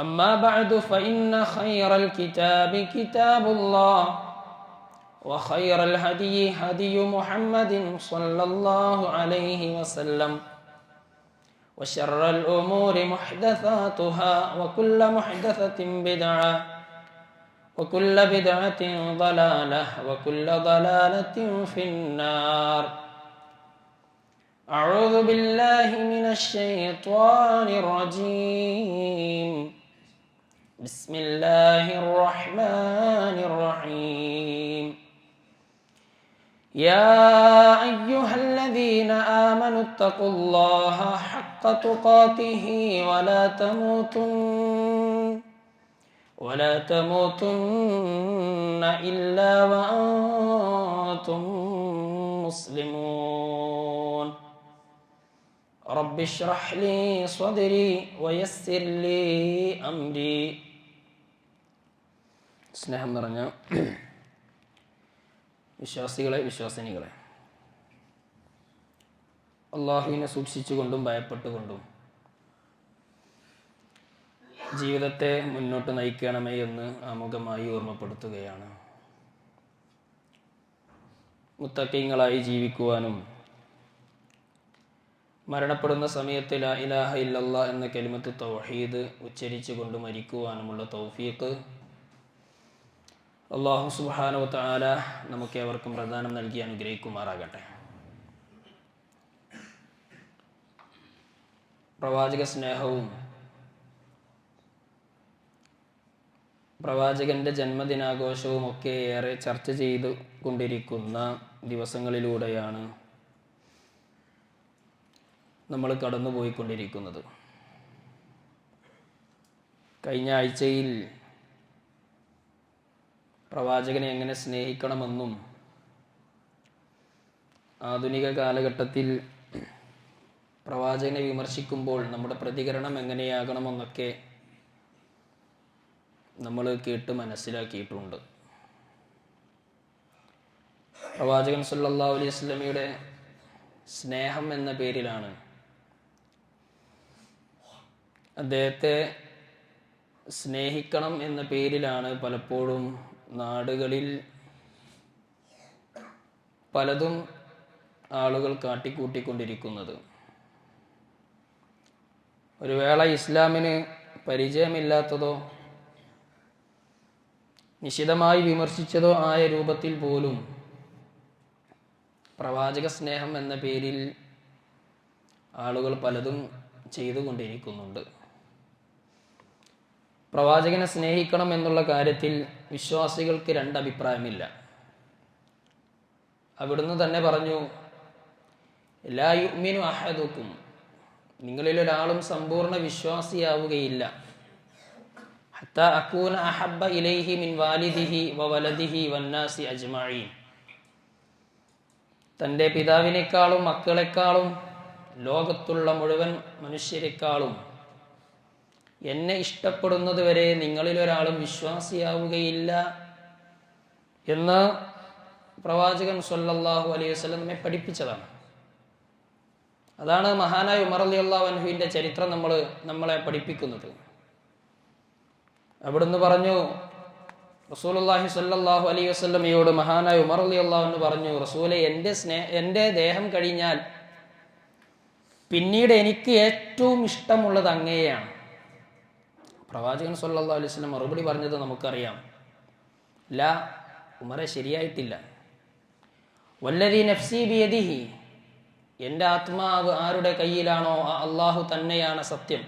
أما بعد فإن خير الكتاب كتاب الله وخير الهدي هدي محمد صلى الله عليه وسلم وشر الأمور محدثاتها وكل محدثة بدعة وكل بدعة ضلالة وكل ضلالة في النار. أعوذ بالله من الشيطان الرجيم. بسم الله الرحمن الرحيم. يا أيها الذين آمنوا اتقوا الله حق تقاته ولا تموتن ولا تموتن إلا وأنتم مسلمون. رب اشرح لي صدري ويسر لي أمري. സ്നേഹം നിറഞ്ഞ വിശ്വാസികളെ വിശ്വാസിനികളെ. അള്ളാഹുവിനെ സൂക്ഷിച്ചുകൊണ്ടും ഭയപ്പെട്ടുകൊണ്ടും ജീവിതത്തെ മുന്നോട്ട് നയിക്കണമേ എന്ന് ആമുഖമായി ഓർമ്മപ്പെടുത്തുകയാണ്. മുത്തക്കിങ്ങളായി ജീവിക്കുവാനും മരണപ്പെടുന്ന സമയത്ത് ലാ ഇലാഹ ഇല്ലല്ലാ എന്ന കെലിമത്ത് തൗഹീദ് ഉച്ചരിച്ചു കൊണ്ട് മരിക്കുവാനുമുള്ള തൗഫീഖ് അള്ളാഹു സുബാനോ നമുക്ക് ഏവർക്കും പ്രധാനം നൽകി അനുഗ്രഹിക്കുമാറാകട്ടെ. പ്രവാചക സ്നേഹവും പ്രവാചകന്റെ ജന്മദിനാഘോഷവും ഒക്കെ ഏറെ ചർച്ച ചെയ്തു കൊണ്ടിരിക്കുന്ന ദിവസങ്ങളിലൂടെയാണ് നമ്മൾ കടന്നുപോയിക്കൊണ്ടിരിക്കുന്നത്. കഴിഞ്ഞ ആഴ്ചയിൽ പ്രവാചകനെ എങ്ങനെ സ്നേഹിക്കണമെന്നും ആധുനിക കാലഘട്ടത്തിൽ പ്രവാചകനെ വിമർശിക്കുമ്പോൾ നമ്മുടെ പ്രതികരണം എങ്ങനെയാകണമെന്നൊക്കെ നമ്മൾ കേട്ട് മനസ്സിലാക്കിയിട്ടുണ്ട്. പ്രവാചകൻ സല്ലാ അലൈഹി സ്വലമിയുടെ സ്നേഹം എന്ന പേരിലാണ് അദ്ദേഹത്തെ സ്നേഹിക്കണം എന്ന പേരിലാണ് പലപ്പോഴും നാടുകളിൽ പലതും ആളുകൾ കാട്ടിക്കൂട്ടിക്കൊണ്ടിരിക്കുന്നത്. ഒരു വേള ഇസ്ലാമിന് പരിചയമില്ലാത്തതോ നിശിതമായി വിമർശിച്ചതോ ആയ രൂപത്തിൽ പോലും പ്രവാചക സ്നേഹം എന്ന പേരിൽ ആളുകൾ പലതും ചെയ്തുകൊണ്ടിരിക്കുന്നുണ്ട്. പ്രവാചകനെ സ്നേഹിക്കണം എന്നുള്ള കാര്യത്തിൽ വിശ്വാസികൾക്ക് രണ്ടഭിപ്രായമില്ല. അവിടുന്ന് തന്നെ പറഞ്ഞു എല്ലാ യുഗ്മിനും നിങ്ങളിൽ ഒരാളും സമ്പൂർണ വിശ്വാസിയാവുകയില്ല. ഹത്ത അഹബ്ബ ഇലൈഹി മിൻ വാലിദിഹി വലദിഹി തന്റെ പിതാവിനേക്കാളും മക്കളെക്കാളും ലോകത്തുള്ള മുഴുവൻ മനുഷ്യരെക്കാളും എന്നെ ഇഷ്ടപ്പെടുന്നത് വരെ നിങ്ങളിൽ ഒരാളും വിശ്വാസിയാവുകയില്ല എന്ന് പ്രവാചകൻ സല്ലല്ലാഹു അലൈഹി വസല്ലം നമ്മെ പഠിപ്പിച്ചതാണ്. അതാണ് മഹാനായ ഉമർ അലി അള്ളാഹു അൻഹുവിന്റെ ചരിത്രം നമ്മൾ നമ്മളെ പഠിപ്പിക്കുന്നത്. അവിടുന്ന് പറഞ്ഞു റസൂലുള്ളാഹി സല്ലാഹു അലൈഹി വസ്ലമയോട് മഹാനായ ഉമർ അലി അള്ളാഹുന്ന് പറഞ്ഞു റസൂലെ എന്റെ സ്നേഹ എന്റെ ദേഹം കഴിഞ്ഞാൽ പിന്നീട് എനിക്ക് ഏറ്റവും ഇഷ്ടമുള്ളത് അങ്ങയെയാണ്. പ്രവാചകൻ സല്ലാ അലൈഹി മറുപടി പറഞ്ഞത് നമുക്കറിയാം. ലാ ഉമറെ ശരിയായിട്ടില്ല. വല്ലതി നഫ്സി ബിയദിഹി എന്റെ ആത്മാവ് ആരുടെ കയ്യിലാണോ ആ അള്ളാഹു തന്നെയാണ് സത്യം.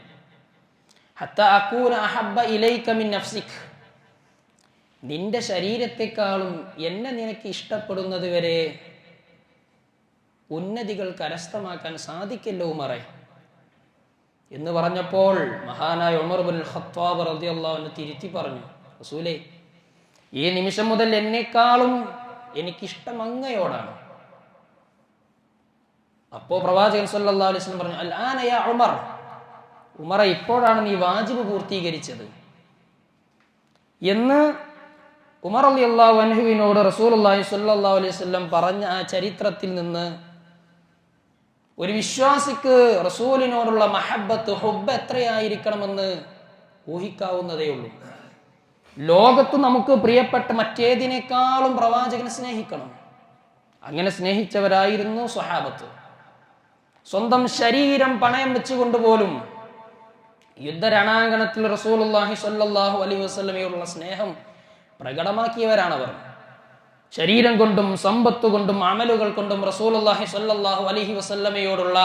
ഹത്ത അക്കൂൻ അഹബ്ബ ഇലൈക്കമിൻ നഫ്സിഖ് നിന്റെ ശരീരത്തെക്കാളും എന്നെ നിനക്ക് ഇഷ്ടപ്പെടുന്നത് വരെ ഉന്നതികൾ കരസ്ഥമാക്കാൻ സാധിക്കില്ല ഉമറെ. എന്ന് പറഞ്ഞപ്പോൾ മഹാനായ ഉമർ ബുൽ ഖത്താബ് റളിയല്ലാഹു അൻഹു തിരുത്തി പറഞ്ഞു റസൂലേ ഈ നിമിഷം മുതൽ എന്നെക്കാളും എനിക്കിഷ്ടം അങ്ങയോടാണ്. അപ്പോ പ്രവാചകൻ വസല്ലം പറഞ്ഞു അൽ ഉമർ ഉമറ ഇപ്പോഴാണ് നീ വാജിബ് പൂർത്തീകരിച്ചത്. എന്ന് ഉമർ അലി അള്ളാഹു അൻഹുവിനോട് റസൂലുള്ളാഹി സല്ലാ അലൈഹി വസല്ലം പറഞ്ഞ ആ ചരിത്രത്തിൽ നിന്ന് ഒരു വിശ്വാസിക്ക് റസൂലിനോടുള്ള മഹബത്ത് ഹുബ് എത്രയായിരിക്കണമെന്ന് ഊഹിക്കാവുന്നതേ ഉള്ളൂ. ലോകത്ത് നമുക്ക് പ്രിയപ്പെട്ട മറ്റേതിനേക്കാളും പ്രവാചകനെ സ്നേഹിക്കണം. അങ്ങനെ സ്നേഹിച്ചവരായിരുന്നു സ്വഹാബത്ത്. സ്വന്തം ശരീരം പണയം വെച്ചുകൊണ്ട് പോലും യുദ്ധരണാങ്കണത്തിൽ സ്വല്ലല്ലാഹു അലൈഹി വസ്ലമയോടുള്ള സ്നേഹം പ്രകടമാക്കിയവരാണവർ. ശരീരം കൊണ്ടും സമ്പത്ത് കൊണ്ടും അമലുകൾ കൊണ്ടും റസൂലുള്ളാഹി സല്ലാഹു അലഹി വസല്ലമയോടുള്ള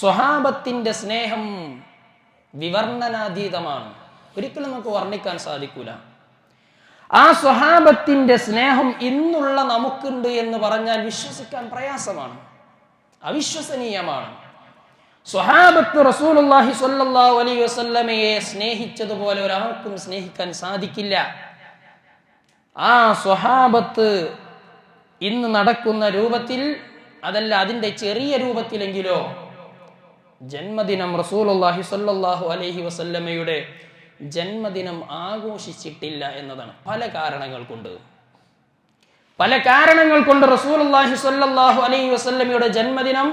സ്വഹാബത്തിന്റെ സ്നേഹം വിവർണനാതീതമാണ് ഒരിക്കലും നമുക്ക് വർണിക്കാൻ സാധിക്കൂല. ആ സ്വഹാബത്തിന്റെ സ്നേഹം ഇന്നുള്ള നമുക്കുണ്ട് എന്ന് പറഞ്ഞാൽ വിശ്വസിക്കാൻ പ്രയാസമാണ്. അവിശ്വസനീയമാണ്. സ്വഹാബത്ത് റസൂലുള്ളാഹി സ്വല്ലല്ലാഹു അലൈഹി വസല്ലമയെ സ്നേഹിച്ചതുപോലെ ഒരാൾക്കും സ്നേഹിക്കാൻ സാധിക്കില്ല. ആ സ്വഹാബത്ത് ഇന്ന് നടക്കുന്ന രൂപത്തിൽ അതല്ല അതിന്റെ ചെറിയ രൂപത്തിലെങ്കിലോ ജന്മദിനം റസൂലുള്ളാഹി സ്വല്ലല്ലാഹു അലൈഹി വസല്ലമയുടെ ജന്മദിനം ആഘോഷിച്ചിട്ടില്ല എന്നതാണ്. പല കാരണങ്ങൾ കൊണ്ട് പല കാരണങ്ങൾ കൊണ്ട് റസൂലുള്ളാഹി സ്വല്ലല്ലാഹു അലൈഹി വസല്ലമയുടെ ജന്മദിനം.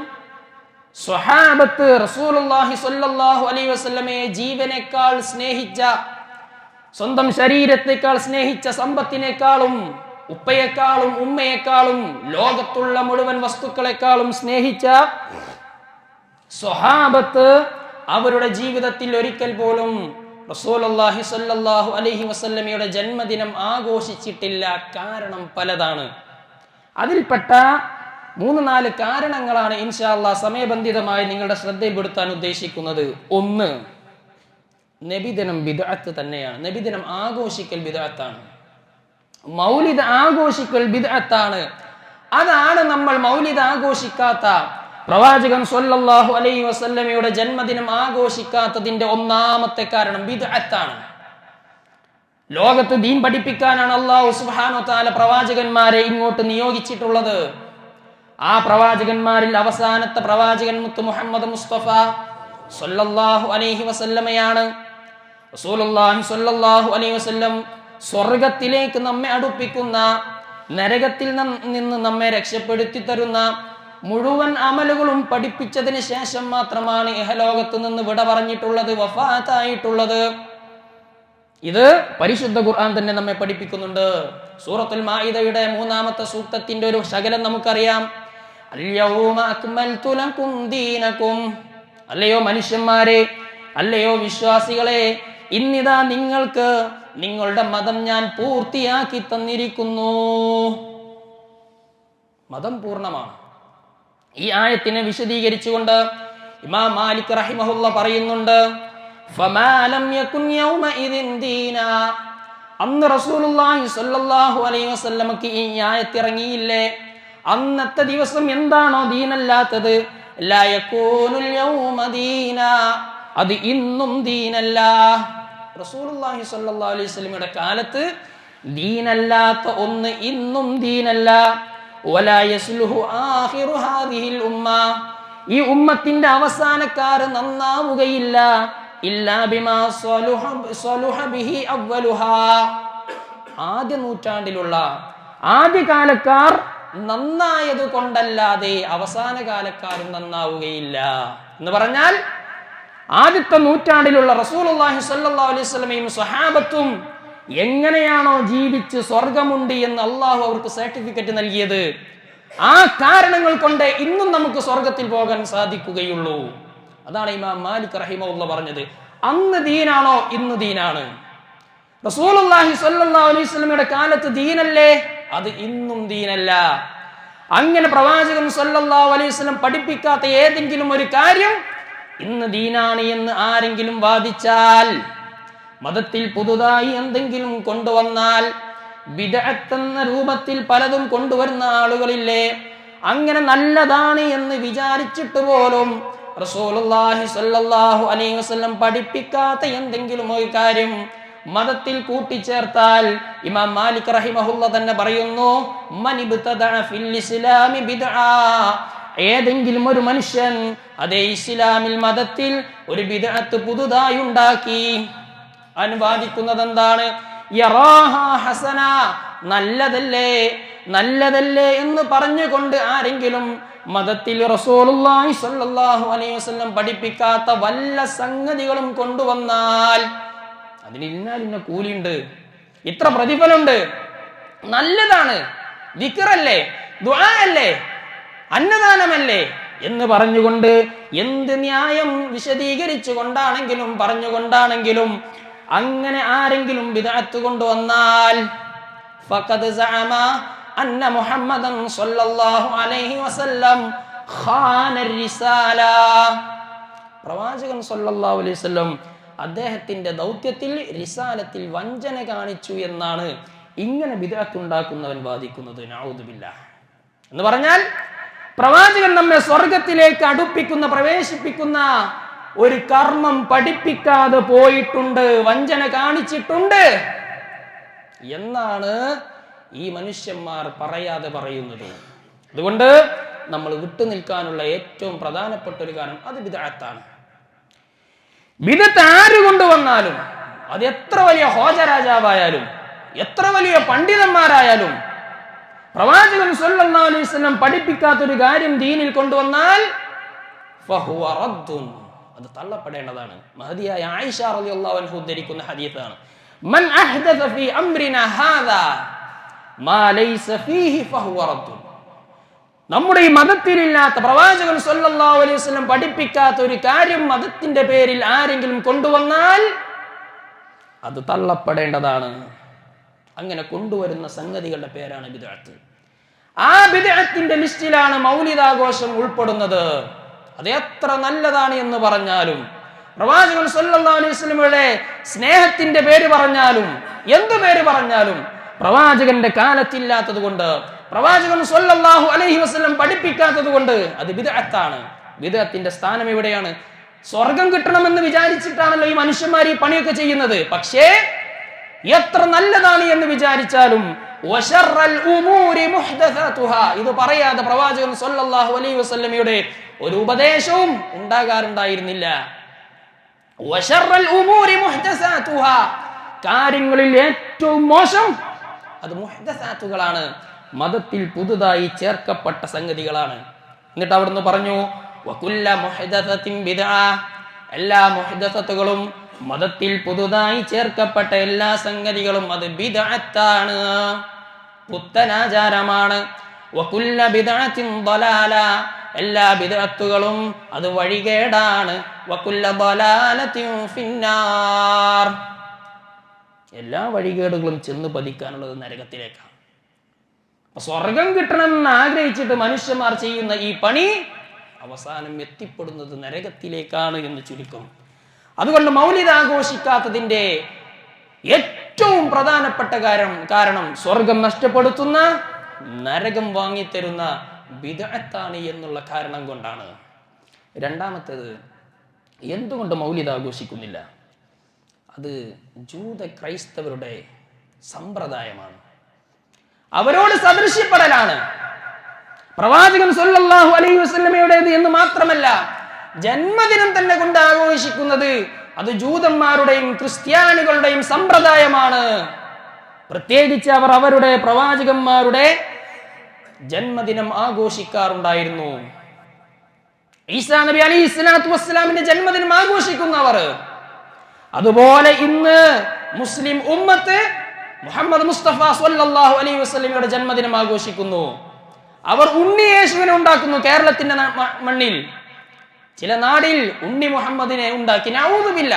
സ്വഹാബത്ത് റസൂലുള്ളാഹി സ്വല്ലല്ലാഹു അലൈഹി വസല്ലമയെ ജീവനേക്കാൾ സ്നേഹിച്ച സ്വന്തം ശരീരത്തെക്കാൾ സ്നേഹിച്ച സമ്പത്തിനേക്കാളും ഉപ്പയെക്കാളും ഉമ്മയെക്കാളും ലോകത്തുള്ള മുഴുവൻ വസ്തുക്കളെക്കാളും സ്നേഹിച്ച സ്വഹാബത്ത് അവരുടെ ജീവിതത്തിൽ ഒരിക്കൽ പോലും റസൂലുള്ളാഹി സ്വല്ലല്ലാഹു അലൈഹി വസല്ലമയുടെ ജന്മദിനം ആഘോഷിച്ചിട്ടില്ല. കാരണം പലതാണ്. അതിൽപ്പെട്ട മൂന്ന് നാല് കാരണങ്ങളാണ് ഇൻഷാല്ല സമയബന്ധിതമായി നിങ്ങളുടെ ശ്രദ്ധയിൽപ്പെടുത്താൻ ഉദ്ദേശിക്കുന്നത്. ഒന്ന് നബിദിനം ബിദഅത്ത് തന്നെയാണ്. നബിദിനം ആഘോഷിക്കൽ ബിദഅത്താണ്. മൗലിദ് ആഘോഷിക്കൽ ബിദഅത്താണ്. അതാണ് നമ്മൾ മൗലിദ് ആഘോഷിക്കാത്ത പ്രവാചകൻ സൊല്ലാഹു അലൈഹി വസല്ലമയുടെ ജന്മദിനം ആഘോഷിക്കാത്തതിന്റെ ഒന്നാമത്തെ കാരണം ബിദഅത്താണ്. ലോകത്ത് ദീൻ പഠിപ്പിക്കാനാണ് അള്ളാഹു സുബ്ഹാനഹു താല പ്രവാചകന്മാരെ ഇങ്ങോട്ട് നിയോഗിച്ചിട്ടുള്ളത്. ആ പ്രവാചകന്മാരിൽ അവസാനത്തെ പ്രവാചകൻ മുത്ത് മുഹമ്മദ് മുസ്തഫ സല്ലല്ലാഹു അലൈഹി വസല്ലമയാണ്. അലൈഹി സ്വർഗത്തിലേക്ക് നമ്മെ അടുപ്പിക്കുന്ന നരകത്തിൽ നിന്ന് നമ്മെ രക്ഷപ്പെടുത്തി തരുന്ന മുഴുവൻ അമലുകളും പഠിപ്പിച്ചതിന് ശേഷം മാത്രമാണ് ഇഹലോകത്ത് നിന്ന് വിട പറഞ്ഞിട്ടുള്ളത് വഫാത്തായിട്ടുള്ളത്. ഇത് പരിശുദ്ധ ഖുർആൻ തന്നെ നമ്മെ പഠിപ്പിക്കുന്നുണ്ട്. സൂറത്തുൽ മാഇദയുടെ മൂന്നാമത്തെ സൂക്തത്തിന്റെ ഒരു ശകലം നമുക്കറിയാം. അല്ലയോ മനുഷ്യന്മാരെ അല്ലയോ വിശ്വാസികളെ ഇന്നിതാ നിങ്ങൾക്ക് നിങ്ങളുടെ മതം ഞാൻ പൂർത്തിയാക്കി തന്നിരിക്കുന്നു. മതം പൂർണമാണ്. ഈ ആയത്തിനെ വിശദീകരിച്ചുകൊണ്ട് ഇമാം മാലിക് റഹിമഹുല്ല പറയുന്നുണ്ട് അന്ന് റസൂലുള്ളാഹി സ്വല്ലല്ലാഹു അലൈഹി വസല്ലമക്ക് ഈ ആയത്ത് ഇറങ്ങിയില്ലേ അന്നത്തെ ദിവസം എന്താണോ ദീനല്ലാത്തത്? അത് ഇന്നും ദീനല്ല. റസൂലുള്ളാഹി സ്വല്ലല്ലാഹു അലൈഹി വസല്ലമയുടെ കാലത്ത് ദീനല്ലാത്ത ഒന്ന് ഇന്നും ദീനല്ല. ഈ ഉമ്മത്തിന്റെ അവസാനക്കാർ നന്നാവുകയില്ല. ആദ്യ നൂറ്റാണ്ടിലുള്ള ആദ്യകാലക്കാർ നന്നായത് കൊണ്ടല്ലാതെ അവസാന കാലക്കാരും നന്നാവുകയില്ല. എന്ന് പറഞ്ഞാൽ ആദ്യത്തെ നൂറ്റാണ്ടിലുള്ള റസൂലുള്ളാഹി സ്വല്ലല്ലാഹു അലൈഹി സ്വഹാബത്തും എങ്ങനെയാണോ ജീവിച്ച് സ്വർഗമുണ്ട് എന്ന് അള്ളാഹു അവർക്ക് സർട്ടിഫിക്കറ്റ് നൽകിയത്. ആ കാരണങ്ങൾ കൊണ്ട് ഇന്നും നമുക്ക് സ്വർഗത്തിൽ പോകാൻ സാധിക്കുകയുള്ളൂ. അതാണ് ഇമാം മാലിക് റഹിമുള്ള പറഞ്ഞത്. അന്ന് ദീനാണോ ഇന്ന് ദീനാണ്? റസൂലുള്ളാഹി സ്വല്ലല്ലാഹു അലൈഹി കാലത്ത് ദീനല്ലേ? അത് ഇന്നും ദീനല്ല. അങ്ങനെ പ്രവാചകൻ സല്ലാ അലൈഹി സ്വലം പഠിപ്പിക്കാത്ത ഏതെങ്കിലും ഒരു കാര്യം ഇന്ന് ദീനാണ് എന്ന് ആരെങ്കിലും വാദിച്ചാൽ മതത്തിൽ പുതുതായി എന്തെങ്കിലും കൊണ്ടുവന്നാൽ വിദഗ്ധെന്ന രൂപത്തിൽ പലതും കൊണ്ടുവരുന്ന ആളുകളില്ലേ അങ്ങനെ നല്ലതാണ് എന്ന് വിചാരിച്ചിട്ട് പോലും റസൂലുള്ളാഹി സ്വല്ലല്ലാഹു അലൈഹി വസല്ലം പഠിപ്പിക്കാത്ത എന്തെങ്കിലും ഒരു കാര്യം മതത്തിൽ കൂട്ടിച്ചേർത്താൽ ഇമാം മാലിക് റഹിമഹുല്ല തന്നെ പറയുന്നു മനിബ്തദഅ ഫിൽ ഇസ്ലാമി ബിദ്ആ ഏതെങ്കിലും ഒരു മനുഷ്യൻ അതേ ഇസ്ലാമിൽ മതത്തിൽ ഒരു ബിദ്അത്ത് പുതുതായി ഉണ്ടാക്കി. അനുവാദിക്കുന്നത് എന്താണ് ഹസന നല്ലതല്ലേ നല്ലതല്ലേ എന്ന് പറഞ്ഞുകൊണ്ട് ആരെങ്കിലും മതത്തിൽ റസൂലുള്ളാഹി സ്വല്ലല്ലാഹു അലൈഹി വസല്ലം പഠിപ്പിക്കാത്ത വല്ല സംഗതികളും കൊണ്ടുവന്നാൽ അതിന് ഇന്നാലിന്ന കൂലിയുണ്ട്. ഇത്ര പ്രതിഫലമുണ്ട്. നല്ലതാണ്. ദിക്റല്ലേ ദുആ അല്ലേ? അന്നദാനമല്ലേ എന്ന് പറഞ്ഞുകൊണ്ട് എന്ത് ന്യായം വിശദീകരിച്ചു കൊണ്ടാണെങ്കിലും പറഞ്ഞുകൊണ്ടാണെങ്കിലും അങ്ങനെ ആരെങ്കിലും വിദഗ്ധ കൊണ്ടുവന്നാൽ അന്ന മുഹമ്മദൻ സ്വല്ലല്ലാഹു അലൈഹി വസല്ലം റിസാല. പ്രവാചകൻ സ്വല്ലല്ലാഹു അലൈഹി വസല്ലം അദ്ദേഹത്തിന്റെ ദൗത്യത്തിൽ റിസാലത്തിൽ വഞ്ചന കാണിച്ചു എന്നാണ് ഇങ്ങനെ വിദഗ്ധ ഉണ്ടാക്കുന്നവൻ വാദിക്കുന്നത്. എന്ന് പറഞ്ഞാൽ പ്രവാചകൻ നമ്മെ സ്വർഗത്തിലേക്ക് അടുപ്പിക്കുന്ന പ്രവേശിപ്പിക്കുന്ന ഒരു കർമ്മം പഠിപ്പിക്കാതെ പോയിട്ടുണ്ട് വഞ്ചന കാണിച്ചിട്ടുണ്ട്. എന്നാണ് ഈ മനുഷ്യന്മാർ പറയാതെ പറയുന്നത്. അതുകൊണ്ട് നമ്മൾ വിട്ടുനിൽക്കാനുള്ള ഏറ്റവും പ്രധാനപ്പെട്ട ഒരു കാരണം അത് വിദഗ്ധാണ് വിദഗ്ധ ആര് കൊണ്ടുവന്നാലും അത് എത്ര വലിയ ഹോജരാജാവായാലും എത്ര വലിയ പണ്ഡിതന്മാരായാലും പ്രവാചകൻ സല്ലല്ലാഹു അലൈഹി വസല്ലം പഠിപ്പിക്കാത്ത ഒരു കാര്യം ദീനിൽ കൊണ്ടുവന്നാൽ ഫഹുവ റദ്ദുൻ. അത് തള്ളപ്പെടേണ്ടതാണ്. മഹദിയായ ആയിഷ റളിയല്ലാഹു ഉദ്ധരിക്കുന്ന ഹദീസാണ്. മൻ അഹ്ദസ ഫീ അംരിനാ ഹാദാ മാ ലൈസ ഫീഹി ഫഹുവ റദ്ദുൻ. നമ്മുടെ ഈ മതത്തിലില്ലാത്ത പ്രവാചകൻ സല്ലല്ലാഹു അലൈഹി വസല്ലം പഠിപ്പിക്കാത്ത ഒരു കാര്യം മതത്തിന്റെ പേരിൽ ആരെങ്കിലും കൊണ്ടുവന്നാൽ അത് തള്ളപ്പെടേണ്ടതാണ്. അങ്ങനെ കൊണ്ടുവരുന്ന സംഗതികളുടെ പേരാണ് ബിദഅത്ത്. ആ ബിദഅത്തിന്റെ ലിസ്റ്റിലാണ് മൗലിദാഘോഷം ഉൾപ്പെടുന്നത്. അത് എത്ര നല്ലതാണ് എന്ന് പറഞ്ഞാലും പ്രവാചകൻ സല്ലല്ലാഹു അലൈഹി വസല്ലമയുടെ സ്നേഹത്തിന്റെ പേര് പറഞ്ഞാലും എന്ത് പേര് പറഞ്ഞാലും പ്രവാചകന്റെ കാലത്തില്ലാത്തത് കൊണ്ട് പ്രവാചകൻ സല്ലല്ലാഹു അലൈഹി വസല്ലം പഠിപ്പിക്കാത്തത് കൊണ്ട് അത് ബിദഅത്താണ്. ബിദഅത്തിന്റെ സ്ഥാനം എവിടെയാണ്? സ്വർഗം കിട്ടണമെന്ന് വിചാരിച്ചിട്ടാണല്ലോ ഈ മനുഷ്യന്മാർ ഈ പണിയൊക്കെ ചെയ്യുന്നത്. പക്ഷേ എത്ര നല്ലതാണ് എന്ന് വിചാരിച്ചാലും. ഇത് പറയാതെ പ്രവാചകൻ സല്ലല്ലാഹു അലൈഹി വസല്ലമയുടെ ഒരു ഉപദേശവും ഉണ്ടാകാറുണ്ടായിരുന്നില്ല. കാര്യങ്ങളിൽ ഏറ്റവും മോശം അത് മുഹ്ദസാത്തുകളാണ് മതത്തിൽ പുതുതായി ചേർക്കപ്പെട്ട സംഗതികളാണ് എന്നിട്ട് അവിടുന്ന് പറഞ്ഞു എല്ലാ മുഹ്ദസത്തുകളും മതത്തിൽ പുതുതായി ചേർക്കപ്പെട്ട എല്ലാ സംഗതികളും അത് ബിദഅത്താണ്. പുത്തനാചാരമാണ്. വകുല്ല ബിദഅത്തിൻ ദലാല. എല്ലാ ബിദഅത്തുകളും അത് വഴികേടാണ്. വകുല്ല ضലാലത്തിൻ ഫിന്നാർ. എല്ലാ വഴികേടുകളും ചെന്ന് പതിക്കാനുള്ളത് നരകത്തിലേക്കാണ്. സ്വർഗം കിട്ടണമെന്ന് ആഗ്രഹിച്ചിട്ട് മനുഷ്യന്മാർ ചെയ്യുന്ന ഈ പണി അവസാനം എത്തിപ്പെടുന്നത് നരകത്തിലേക്കാണ് എന്ന് ചുരുക്കം അതുകൊണ്ട് മൗലിദ് ആഘോഷിക്കാത്തതിന്റെ ഏറ്റവും പ്രധാനപ്പെട്ട കാരണം കാരണം സ്വർഗം നഷ്ടപ്പെടുത്തുന്ന നരകം വാങ്ങിത്തരുന്ന വിദഗ്ധാണ് എന്നുള്ള കാരണം കൊണ്ടാണ്. രണ്ടാമത്തേത് എന്തുകൊണ്ട് മൗലിദ് ആഘോഷിക്കുന്നില്ല അത് ജൂത ക്രൈസ്തവരുടെ സമ്പ്രദായമാണ്. അവരോട് സദൃശ്യപ്പെടലാണ്. പ്രവാചകൻ സല്ലല്ലാഹു അലൈഹി വസല്ലമയുടേത് എന്ന് മാത്രമല്ല ജന്മദിനം തന്നെ കൊണ്ട് ആഘോഷിക്കുന്നത് അത് ജൂതന്മാരുടെയും ക്രിസ്ത്യാനികളുടെയും സമ്പ്രദായമാണ്. പ്രത്യേകിച്ച് അവർ അവരുടെ പ്രവാചകന്മാരുടെ ജന്മദിനം ആഘോഷിക്കാറുണ്ടായിരുന്നു. ഈസാ നബി അലി ഇസ്ലാത്തു വസ്സലാമിന്റെ ജന്മദിനം ആഘോഷിക്കുന്നവർ അതുപോലെ ഇന്ന് മുസ്ലിം ഉമ്മത്ത് മുഹമ്മദ് മുസ്തഫ സ്വല്ലല്ലാഹു അലൈഹി വസല്ലമയുടെ ജന്മദിനം ആഘോഷിക്കുന്നു. അവർ ഉണ്ണി യേശുവിനെ ഉണ്ടാക്കുന്നു കേരളത്തിന്റെ മണ്ണിൽ. ചില നാടിൽ ഉണ്ണി മുഹമ്മദിനെ ഉണ്ടാക്കി നൗതുമില്ല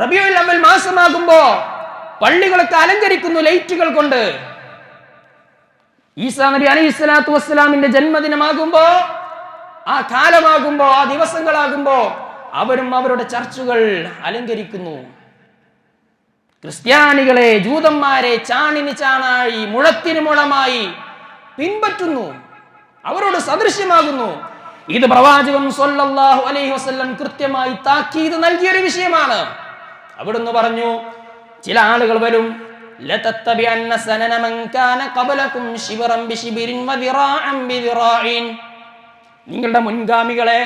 റബിയുൽ അവൽ മാസമാകുമ്പോ പള്ളികളൊക്കെ അലങ്കരിക്കുന്നു ലൈറ്റുകൾ കൊണ്ട്. ഈസാ നബി അലൈഹി സ്വലാത്തു വസ്സലാമിന്റെ ജന്മദിനമാകുമ്പോ ആ കാലമാകുമ്പോ ആ ദിവസങ്ങളാകുമ്പോ അവരും അവരുടെ ചർച്ചുകൾ അലങ്കരിക്കുന്നു. ക്രിസ്ത്യാനികളെ ജൂതന്മാരെ ചാണിന് ചാണായി മുഴത്തിന് മുഴമായി പിൻപറ്റുന്നു. അവരോട് സദൃശ്യമാകുന്നു. ഇത് പ്രവാചകൻ സൊല്ലാഹു അലൈഹി വസ്ല്ലം കൃത്യമായി താക്കീത് നൽകിയൊരു വിഷയമാണ്. അവിടുന്ന് പറഞ്ഞു ചില ആളുകൾ വരും നിങ്ങളുടെ മുൻഗാമികളെ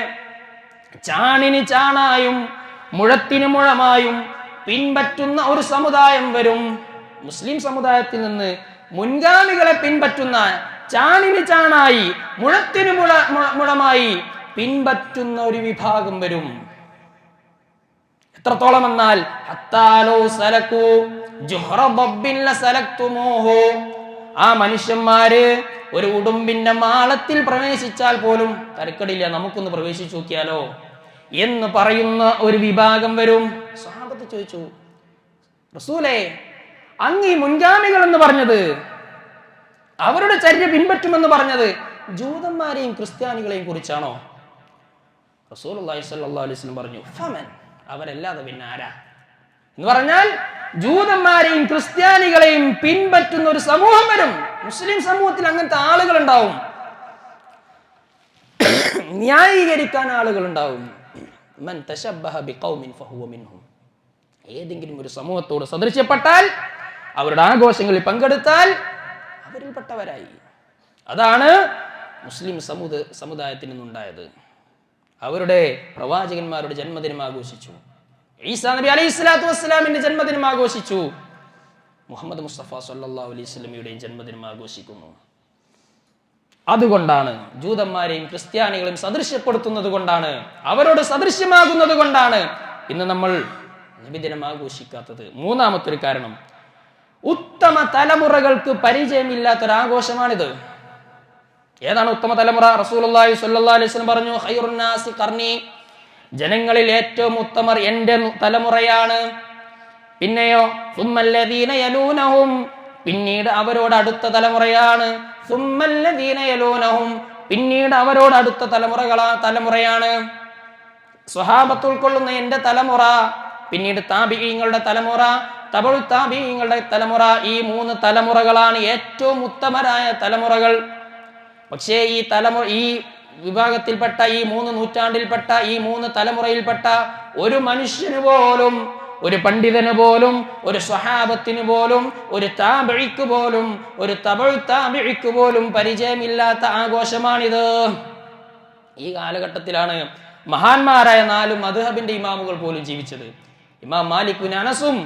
ചാണിന് ചാണായും മുഴത്തിന് മുഴമായും പിൻപറ്റുന്ന ഒരു സമുദായം വരും. മുസ്ലിം സമുദായത്തിൽ നിന്ന് മുൻഗാമികളെ പിൻപറ്റുന്ന ചാണിന് ചാണായി മുഴത്തിന് മുള മുളമായി പിൻപറ്റുന്ന ഒരു വിഭാഗം വരും. എത്രത്തോളം എന്നാൽ ഹത്താലോ സലക്കു ബബ്ബിൻ ആ മനുഷ്യന്മാര് ഒരു ഉടുമ്പിന്റെ മാളത്തിൽ പ്രവേശിച്ചാൽ പോലും തരക്കടില്ല നമുക്കൊന്ന് പ്രവേശിച്ചു നോക്കിയാലോ? എന്ന് പറയുന്ന ഒരു വിഭാഗം വരും. സ്വാഗതം ചോദിച്ചു റസൂലേ അങ്ങ് ഈ മുൻഗാമികൾ എന്ന് പറഞ്ഞത് അവരുടെ ചര്യ പിൻപറ്റുമെന്ന് പറഞ്ഞത് ജൂതന്മാരെയും ക്രിസ്ത്യാനികളെയും കുറിച്ചാണോ? റസൂൽ വസല്ലം പറഞ്ഞു ഫമൻ. അവരല്ലാതെ പിന്നെ ആരാ? എന്ന് പറഞ്ഞാൽ ജൂതന്മാരെയും ക്രിസ്ത്യാനികളെയും പിൻപറ്റുന്ന ഒരു സമൂഹം വരും. മുസ്ലിം സമൂഹത്തിൽ അങ്ങനത്തെ ആളുകൾ ഉണ്ടാവും. ന്യായീകരിക്കാൻ ആളുകൾ ഉണ്ടാവും. ഏതെങ്കിലും ഒരു സമൂഹത്തോട് സദൃശ്യപ്പെട്ടാൽ അവരുടെ ആഘോഷങ്ങളിൽ പങ്കെടുത്താൽ അവരിൽപ്പെട്ടവരായി അതാണ് മുസ്ലിം സമുദ സമുദായത്തിൽ നിന്നുണ്ടായത്. അവരുടെ പ്രവാചകന്മാരുടെ ജന്മദിനം ആഘോഷിച്ചു. ഈസാ നബി അലൈഹി സ്വലാത്തു വസ്സലാമിന്റെ ജന്മദിനം ആഘോഷിച്ചു. മുഹമ്മദ് മുസ്തഫ സല്ലാ അലൈഹി സ്വലമിയുടെയും ജന്മദിനം ആഘോഷിക്കുന്നു. അതുകൊണ്ടാണ് ജൂതന്മാരെയും ക്രിസ്ത്യാനികളെയും സദൃശ്യപ്പെടുത്തുന്നത് കൊണ്ടാണ് അവരോട് സദൃശ്യമാകുന്നത് കൊണ്ടാണ് ഇന്ന് നമ്മൾ നബിദിനം ആഘോഷിക്കാത്തത്. മൂന്നാമത്തെ ഒരു കാരണം ഉത്തമ തലമുറകൾക്ക് പരിചയമില്ലാത്തൊരാഘോഷമാണിത്. ഏതാണ് ഉത്തമ തലമുറ? റസൂലി വസല്ലം പറഞ്ഞു ഖർനി ജനങ്ങളിൽ ഏറ്റവും ഉത്തമർ എന്റെ നു- തലമുറയാണ്. പിന്നെയോ സുമ്മല്ലദീന യലൂനഹും. പിന്നീട് അവരോട് അടുത്ത തലമുറയാണ്. സുമ്മല്ലദീന യലൂനഹും. പിന്നീട് അവരോട് അടുത്ത തലമുറകളാ തലമുറയാണ്. സ്വഹാബത്ത് ഉൾക്കൊള്ളുന്ന എന്റെ തലമുറ പിന്നീട് താപികങ്ങളുടെ തലമുറ തപഴു താബിങ്ങളുടെ തലമുറ ഈ മൂന്ന് തലമുറകളാണ് ഏറ്റവും ഉത്തമരായ തലമുറകൾ. പക്ഷേ ഈ തലമുറ ഈ വിഭാഗത്തിൽപ്പെട്ട ഈ മൂന്ന് നൂറ്റാണ്ടിൽപ്പെട്ട ഈ മൂന്ന് തലമുറയിൽപ്പെട്ട ഒരു മനുഷ്യന് പോലും ഒരു പണ്ഡിതന് പോലും ഒരു സ്വഹാബത്തിന് പോലും ഒരു താബിഴിക്ക് പോലും ഒരു തമിഴ് താബിഴിക്ക് പോലും പരിചയമില്ലാത്ത ആഘോഷമാണിത്. ഈ കാലഘട്ടത്തിലാണ് മഹാന്മാരായ നാലും മധുഹബിന്റെ ഇമാമുകൾ പോലും ജീവിച്ചത്. ഇമാം മാലിക് അനസും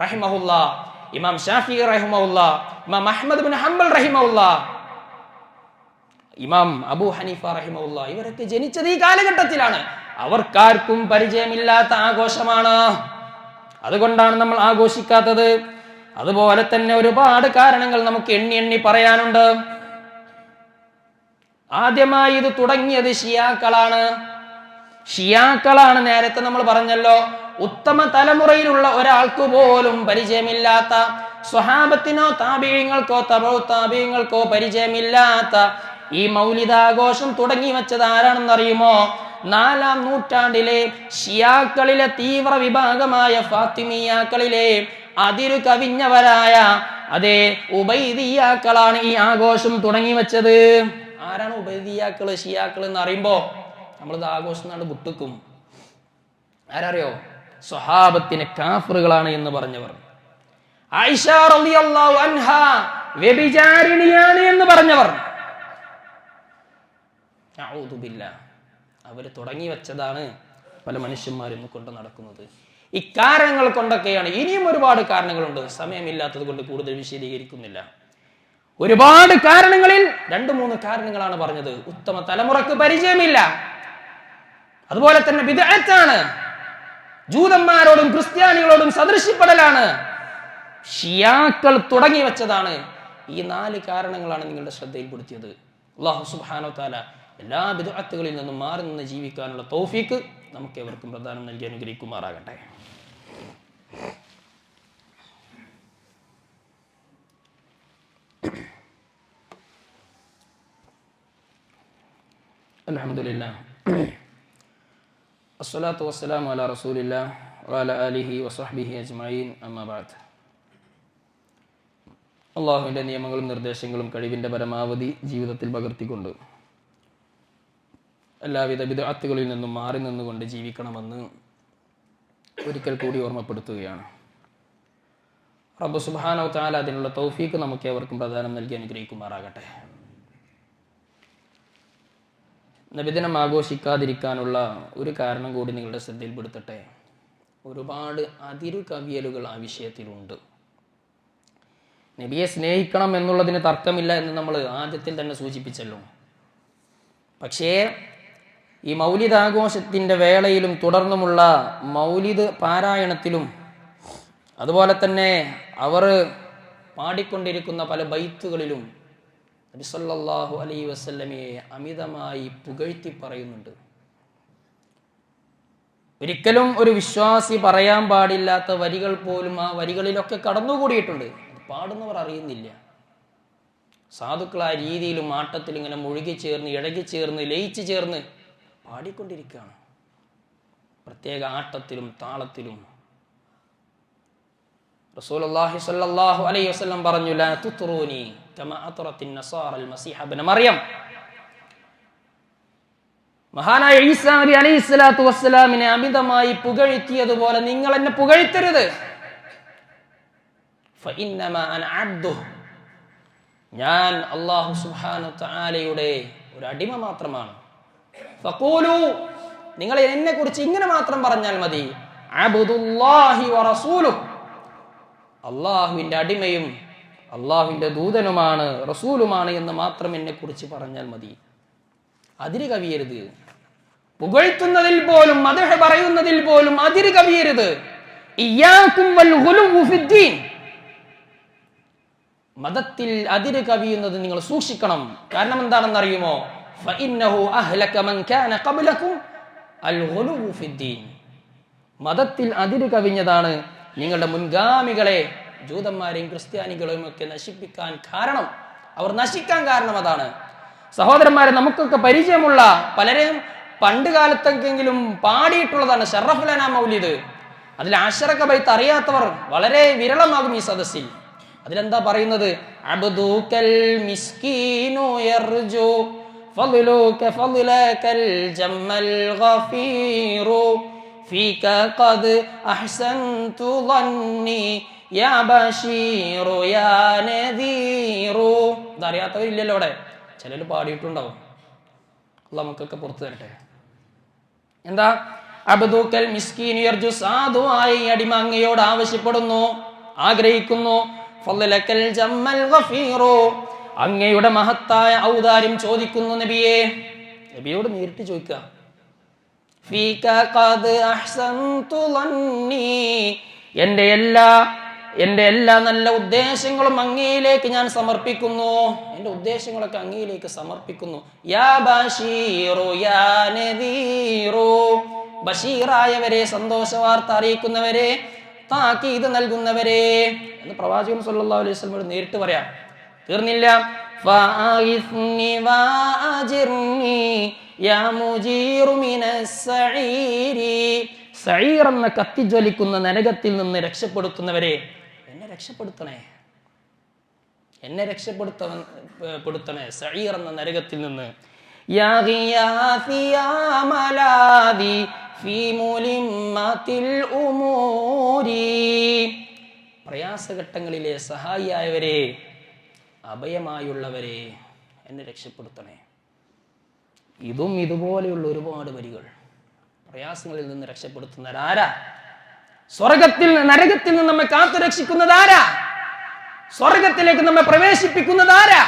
റഹിമഹുല്ല. ഇമാം ഷാഫി റഹിമഹുല്ല. ഇമാം അഹമ്മദ് ബിൻ ഹംബൽ റഹിമഹുല്ല. ഇമാം അബു ഹനീഫ റഹിമഹുല്ല. ഇവരൊക്കെ ജനിച്ചത് ഈ കാലഘട്ടത്തിലാണ്. അവർക്കാർക്കും പരിചയമില്ലാത്ത ആഘോഷമാണ്. അതുകൊണ്ടാണ് നമ്മൾ ആഘോഷിക്കാത്തത്. അതുപോലെ തന്നെ ഒരുപാട് കാരണങ്ങൾ നമുക്ക് എണ്ണി എണ്ണി പറയാനുണ്ട്. ആദ്യമായി ഇത് തുടങ്ങിയത് ഷിയാക്കളാണ്. ഷിയാക്കളാണ് നേരത്തെ നമ്മൾ പറഞ്ഞല്ലോ. ഉത്തമ തലമുറയിലുള്ള ഒരാൾക്ക് പോലും പരിചയമില്ലാത്ത സ്വഹാബത്തിനോ താപീയങ്ങൾക്കോ തപോ താപീയങ്ങൾക്കോ പരിചയമില്ലാത്ത ഈ മൗലിതാഘോഷം തുടങ്ങി വെച്ചത് ആരാണെന്നറിയുമോ? നാലാം നൂറ്റാണ്ടിലെ ഷിയാക്കളിലെ തീവ്ര വിഭാഗമായ ഫാത്തിമിയാക്കളിലെ അതിരു കവിഞ്ഞവരായ അതേ ഉബൈദിയാക്കളാണ് ഈ ആഘോഷം തുടങ്ങി വെച്ചത്. ആരാണ് ഉബൈദിയാക്കൾ ഷിയാക്കൾ എന്ന് അറിയുമ്പോ നമ്മളിത് ആഘോഷം നാട് വിട്ടുക്കും ആരറിയോ? സ്വഹാബത്തിന് കാഫറുകളാണ് എന്ന് പറഞ്ഞവർ. ആയിഷ റളിയല്ലാഹു അൻഹ വ്യഭിചാരിണിയാണ് എന്ന് പറഞ്ഞവർ. അവർ തുടങ്ങി വെച്ചതാണ് പല മനുഷ്യന്മാരും കൊണ്ട് നടക്കുന്നത്. ഇക്കാരണങ്ങൾ കൊണ്ടൊക്കെയാണ് ഇനിയും ഒരുപാട് കാരണങ്ങളുണ്ട്. സമയമില്ലാത്തത് കൊണ്ട് കൂടുതൽ വിശദീകരിക്കുന്നില്ല. ഒരുപാട് കാരണങ്ങളിൽ രണ്ട് മൂന്ന് കാരണങ്ങളാണ് പറഞ്ഞത്. ഉത്തമ തലമുറയ്ക്ക് പരിചയമില്ല. അതുപോലെ തന്നെ വിദഗ്ധാണ് ജൂതന്മാരോടും ക്രിസ്ത്യാനികളോടും സദൃശ്യപ്പെടലാണ് ഷിയാക്കൾ തുടങ്ങി വെച്ചതാണ്. ഈ നാല് കാരണങ്ങളാണ് നിങ്ങളുടെ ശ്രദ്ധയിൽപ്പെടുത്തിയത്. അള്ളാഹു സുബാനോ താല എല്ലാ വിദഗ്ധകളിൽ നിന്നും മാറി നിന്ന് ജീവിക്കാനുള്ള തൗഫീക്ക് നമുക്ക് എവർക്കും പ്രധാനം നൽകി അനുഗ്രഹിക്കുമാറാകട്ടെ. അലഹമുല്ല അസ്സലാത്തു വസ്സലാമു അലാ റസൂലില്ല ആലിഹി വസ്വഹ്ബിഹി അജ്മഈൻ അമ്മബാദ് ബഅദ് അള്ളാഹുവിന്റെ നിയമങ്ങളും നിർദ്ദേശങ്ങളും കഴിവിന്റെ പരമാവധി ജീവിതത്തിൽ പകർത്തിക്കൊണ്ട് എല്ലാവിധ ബിദ്അത്തുകളിൽ നിന്നും മാറി നിന്നുകൊണ്ട് ജീവിക്കണമെന്ന് ഒരിക്കൽ കൂടി ഓർമ്മപ്പെടുത്തുകയാണ്. റബ്ബ് സുബ്ഹാനഹു തആല അതിനുള്ള തൗഫീക്ക് നമുക്ക് പ്രദാനം പ്രധാനം നൽകി അനുഗ്രഹിക്കുമാറാകട്ടെ. നബിദിനം ആഘോഷിക്കാതിരിക്കാനുള്ള ഒരു കാരണം കൂടി നിങ്ങളുടെ ശ്രദ്ധയിൽപ്പെടുത്തട്ടെ. ഒരുപാട് അതിരു കവിയലുകൾ ആ വിഷയത്തിലുണ്ട്. നബിയെ സ്നേഹിക്കണം എന്നുള്ളതിന് തർക്കമില്ല എന്ന് നമ്മൾ ആദ്യത്തിൽ തന്നെ സൂചിപ്പിച്ചല്ലോ. പക്ഷേ ഈ മൗലിദ് ആഘോഷത്തിന്റെ വേളയിലും തുടർന്നുമുള്ള മൗലിദ് പാരായണത്തിലും അതുപോലെ തന്നെ അവർ പാടിക്കൊണ്ടിരിക്കുന്ന പല ബൈത്തുകളിലും നബി സല്ലല്ലാഹു അലൈഹി വസല്ലമയെ അമിതമായി പുകഴ്ത്തി പറയുന്നുണ്ട്. ഒരിക്കലും ഒരു വിശ്വാസി പറയാൻ പാടില്ലാത്ത വരികൾ പോലും ആ വരികളിലൊക്കെ കടന്നുകൂടിയിട്ടുണ്ട്. പാടുന്നവർ അറിയുന്നില്ല. സാധുക്കൾ ആ രീതിയിലും ആട്ടത്തിൽ ഇങ്ങനെ മുഴുകി ചേർന്ന് ഇഴകി ചേർന്ന് ലയിച്ചു ചേർന്ന് പാടിക്കൊണ്ടിരിക്കുകയാണ്. പ്രത്യേക ആട്ടത്തിലും താളത്തിലും. റസൂലുള്ളാഹി സ്വല്ലല്ലാഹു അലൈഹി വസല്ലം പറഞ്ഞു ലാ തുത്റൂനി മറിയം മഹാനായ ഈസാ നബി അലൈഹി വസ്സലാമിനെ അമിതമായി പുകഴ്ത്തിയതുപോലെ നിങ്ങൾ എന്നെ പുകഴ്ത്തരുത്. ഞാൻ അള്ളാഹു സുബ്ഹാനഹു തആലയുടെ ഒരു അടിമ മാത്രമാണ്. നിങ്ങൾ എന്നെ കുറിച്ച് ഇങ്ങനെ മാത്രം പറഞ്ഞാൽ മതി. അബ്ദുല്ലാഹി വറസൂലുഹു അള്ളാഹുവിന്റെ അടിമയും അള്ളാഹുവിന്റെ ദൂതനുമാണ് റസൂലുമാണ് എന്ന് മാത്രം എന്നെക്കുറിച്ച് പറഞ്ഞാൽ മതി. അതിര് കവിയരുത്. പുകഴ്ത്തുന്നതിൽ പോലും മതഹ പറയുന്നതിൽ പോലും അതിര് കവിയരുത്. മതത്തിൽ അതിര് കവിയുന്നത് നിങ്ങൾ സൂക്ഷിക്കണം. കാരണം എന്താണെന്ന് അറിയുമോ. മതത്തിൽ അതിര് കവിഞ്ഞതാണ് നിങ്ങളുടെ മുൻഗാമികളെ ജൂതന്മാരെയും ക്രിസ്ത്യാനികളെയും ഒക്കെ നശിപ്പിക്കാൻ കാരണം അവർ നശിക്കാൻ കാരണം അതാണ് സഹോദരന്മാരെ നമുക്കൊക്കെ പരിചയമുള്ള പലരെയും പണ്ട് കാലത്തൊക്കെങ്കിലും പാടിയിട്ടുള്ളതാണ് ഷറഫുലന മൗലിദ് അതിൽ ആശറക്ക ബൈത്ത് അറിയാത്തവർ വളരെ വിരളമാകും ഈ സദസ്സിൽ അതിലെന്താ പറയുന്നത് അബ്ദൂക്കൽ മിസ്കീനു യർജു فضلك فضلك الجم الغفير فيك قد أحسنت ظني യാ ബഷീറു യാ നദീറു. ഇതറിയാത്തവരില്ലല്ലോ അവിടെ. ചിലർ പാടിയിട്ടുണ്ടാവും. നമുക്കൊക്കെ പുറത്തു തരട്ടെ. എന്താ? അബദൂക്കൽ സാധു ആയി അടിമ അങ്ങയോട് ആവശ്യപ്പെടുന്നു ആഗ്രഹിക്കുന്നു. ഗഫീറു. അങ്ങയുടെ മഹത്തായ ഔദാര്യം ചോദിക്കുന്നു നബിയെ. നബിയോട് നേരിട്ട് ചോദിക്കുക. ഫീക ഖദ് അഹ്സൻതു എല്ലാ എന്റെ എല്ലാ നല്ല ഉദ്ദേശങ്ങളും അങ്ങയിലേക്ക് ഞാൻ സമർപ്പിക്കുന്നു. എന്റെ ഉദ്ദേശങ്ങളൊക്കെ അങ്ങയിലേക്ക് സമർപ്പിക്കുന്നു. യാ ബഷീറോ യാ നദീറു. ബഷീറായവരെ സന്തോഷ വാർത്ത അറിയിക്കുന്നവരെ താക്കീത് നൽകുന്നവരെ എന്ന് പ്രവാചകൻ സല്ലല്ലാഹു അലൈഹി വസല്ലം നേരിട്ട് പറയാം. തീർന്നില്ല. സഈർ എന്ന കത്തിജ്വലിക്കുന്ന നരകത്തിൽ നിന്ന് രക്ഷപ്പെടുത്തുന്നവരെ രക്ഷപ്പെടുത്തണേ? എന്നെ രക്ഷപ്പെടുത്തവൻ പെടുത്തണേ? സഈർ എന്ന നരകത്തിൽ നിന്ന്. പ്രയാസഘട്ടങ്ങളിലെ സഹായിയായവരെ അഭയമായുള്ളവരെ എന്നെ രക്ഷപ്പെടുത്തണേ. ഇതും ഇതുപോലെയുള്ള ഒരുപാട് വരികൾ. പ്രയാസങ്ങളിൽ നിന്ന് രക്ഷപ്പെടുത്തുന്നത് ആരാ സ്വർഗത്തിൽ നരകത്തിൽ നിന്ന് നമ്മെ കാത്തു രക്ഷിക്കുന്നത് ആരാ? സ്വർഗത്തിലേക്ക് നമ്മെ പ്രവേശിപ്പിക്കുന്നത് ആരാ?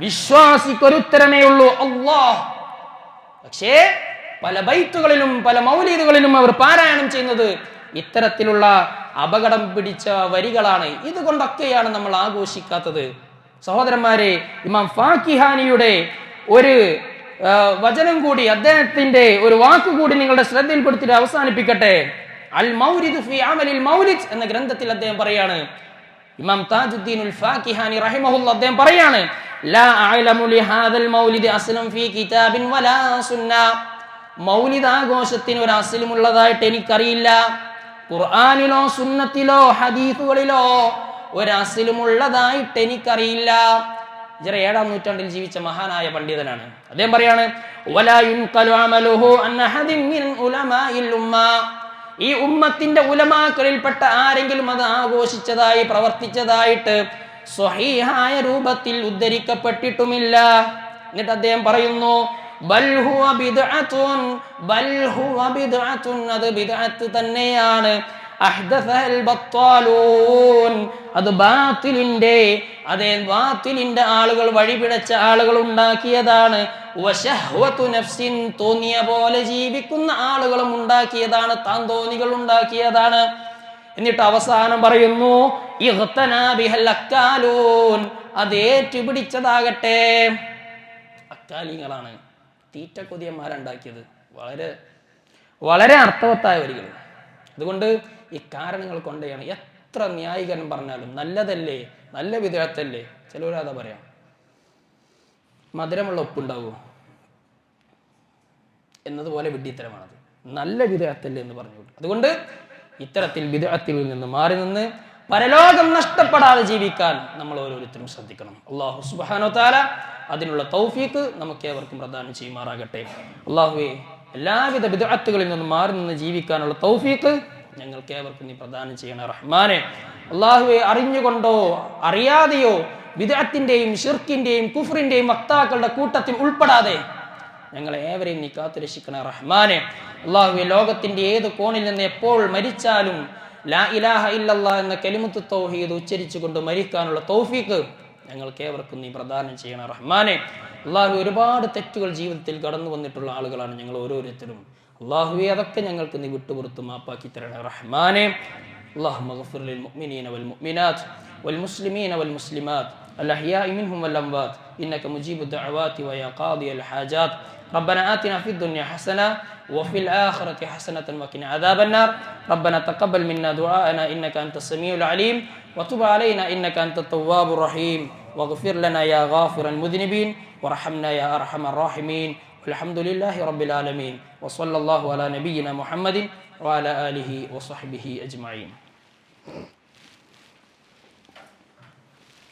വിശ്വാസിക്കൊരുത്തരമേ ഉള്ളൂ അള്ളാഹ് പക്ഷേ പല ബൈത്തുകളിലും പല മൗലീദുകളിലും അവർ പാരായണം ചെയ്യുന്നത് ഇത്തരത്തിലുള്ള അപകടം പിടിച്ച വരികളാണ്. ഇതുകൊണ്ടൊക്കെയാണ് നമ്മൾ ആഘോഷിക്കാത്തത്. സഹോദരന്മാരെ ഇമാം ഫാക്കിഹാനിയുടെ ഒരു വചനം കൂടി അദ്ദേഹത്തിന്റെ ഒരു വാക്കുകൂടി നിങ്ങളുടെ ശ്രദ്ധയിൽപ്പെടുത്തിയിട്ട് അവസാനിപ്പിക്കട്ടെ. അൽ മൗരിദു ഫി അമലിൽ മൗലിദ് എന്ന ഗ്രന്ഥത്തിൽ അദ്ദേഹം പറയാണ്. ഇമാം താജുദ്ദീൻ ഉൽ ഫാക്കിഹാനി റഹിമഹുല്ല അദ്ദേഹം പറയാണ് ലാ അഅലമു ലിഹാദൽ മൗലിദ് അസ്ലം ഫീ കിതാബിൻ വലാ സുന്ന. മൗലിദ് ആഘോഷത്തിന് ഒരു അസ്ലും ഉള്ളതായിട്ട് എനിക്കറിയില്ല. ഖുർആനിലോ സുന്നത്തിലോ ഹദീസുകളിലോ ഒരു അസ്ലും ഉള്ളതായിട്ട് എനിക്കറിയില്ല. ഇജറ ഏഴാം നൂറ്റാണ്ടിൽ ജീവിച്ച മഹാനായ പണ്ഡിതനാണ്. അദ്ദേഹം പറയാണ് ഈ ഉമ്മത്തിന്റെ ഉലമാക്കളിൽപ്പെട്ട ആരെങ്കിലും അത് ആഘോഷിച്ചതായി പ്രവർത്തിച്ചതായിട്ട് സ്വഹീഹായ രൂപത്തിൽ ഉദ്ധരിക്കപ്പെട്ടിട്ടുമില്ല. എന്നിട്ട് അദ്ദേഹം പറയുന്നു ബൽ ഹുവ ബിദ്അത്തുൻ ബൽ ഹുവ ബിദ്അത്തുൻ. അത് തന്നെയാണ്. അത് ബാത്തിലിന്റെ അതേ ബാത്തിലിന്റെ ആളുകൾ വഴിപിടച്ച ആളുകൾ ഉണ്ടാക്കിയതാണ്. നഫ്സിൻ തോന്നിയ പോലെ ജീവിക്കുന്ന ആളുകളും ഉണ്ടാക്കിയതാണ് താൻ തോന്നികൾ ഉണ്ടാക്കിയതാണ്. എന്നിട്ട് അവസാനം പറയുന്നു അതേറ്റുപിടിച്ചതാകട്ടെ അക്കാലികളാണ് തീറ്റ കൊതിയന്മാരുണ്ടാക്കിയത്. വളരെ വളരെ അർത്ഥവത്തായ വരികൾ അതുകൊണ്ട് ഈ കാരണങ്ങൾ കൊണ്ടാണ് എത്ര ന്യായീകരണം പറഞ്ഞാലും നല്ലതല്ലേ നല്ല വിധേയത്തല്ലേ? ചിലവരാതാ പറയാം. മധുരമുള്ള ഉപ്പുണ്ടാവുമോ എന്നതുപോലെ വിഡ്ഢിത്തരമാണത്. നല്ല വിധേയത്തല്ലേ എന്ന് പറഞ്ഞു അതുകൊണ്ട് ഇത്തരത്തിൽ വിധേയത്തിൽ നിന്ന് മാറി നിന്ന് പരലോകം നഷ്ടപ്പെടാതെ ജീവിക്കാൻ നമ്മൾ ഓരോരുത്തരും ശ്രദ്ധിക്കണം. അള്ളാഹു സുബാനോ താല അതിനുള്ള തൗഫീക്ക് നമുക്ക് ഏവർക്കും പ്രദാനം ചെയ്യുമാറാകട്ടെ. അള്ളാഹുവെ എല്ലാവിധ വിദഗ്ധത്തുകളിൽ നിന്നും മാറി നിന്ന് ജീവിക്കാനുള്ള തൗഫീക്ക് ഞങ്ങൾക്ക് ഏവർക്കും നീ പ്രദാനം ചെയ്യണ റഹ്മാനെ. അള്ളാഹുവെ അറിഞ്ഞുകൊണ്ടോ അറിയാതെയോ വിദഗ്ധത്തിന്റെയും ഷിർക്കിന്റെയും കുഫറിന്റെയും വക്താക്കളുടെ കൂട്ടത്തിൽ ഉൾപ്പെടാതെ ഞങ്ങളെ ഏവരെയും നീ കാത്തുരക്ഷിക്കണ റഹ്മാനെ. അള്ളാഹുവെ ലോകത്തിന്റെ ഏത് കോണിൽ നിന്ന് എപ്പോൾ മരിച്ചാലും ലാ ഇലാഹ ഇല്ലല്ലാ എന്ന കലിമുത്ത് തൗഹീദ് ഉച്ചരിച്ചുകൊണ്ട് മരിക്കാനുള്ള തൗഫീക്ക് ഞങ്ങൾക്ക് ഏവർക്കും നീ പ്രദാനം ചെയ്യണ റഹ്മാനെ. അള്ളാഹു ഒരുപാട് തെറ്റുകൾ ജീവിതത്തിൽ കടന്നു വന്നിട്ടുള്ള ആളുകളാണ് ഞങ്ങൾ ഓരോരുത്തരും. അള്ളാഹുവെ അതൊക്കെ ഞങ്ങൾക്ക് നീ വിട്ടുപുറത്ത് മാപ്പാക്കി തരണേ റഹ്മാനെ اللهم اغفر للمؤمنين والمؤمنات والمسلمين والمسلمات الأحياء منهم والأموات إنك مجيب الدعوات ويا قاضي الحاجات ربنا آتنا في الدنيا حسنة وفي الآخرة حسنة وقنا عذاب النار ربنا تقبل منا دعاءنا إنك أنت السميع العليم وتب علينا إنك أنت التواب الرحيم واغفر لنا يا غافر المذنبين وارحمنا يا أرحم الراحمين والحمد لله رب العالمين وصلى الله على نبينا محمد وعلى آله وصحبه أجمعين.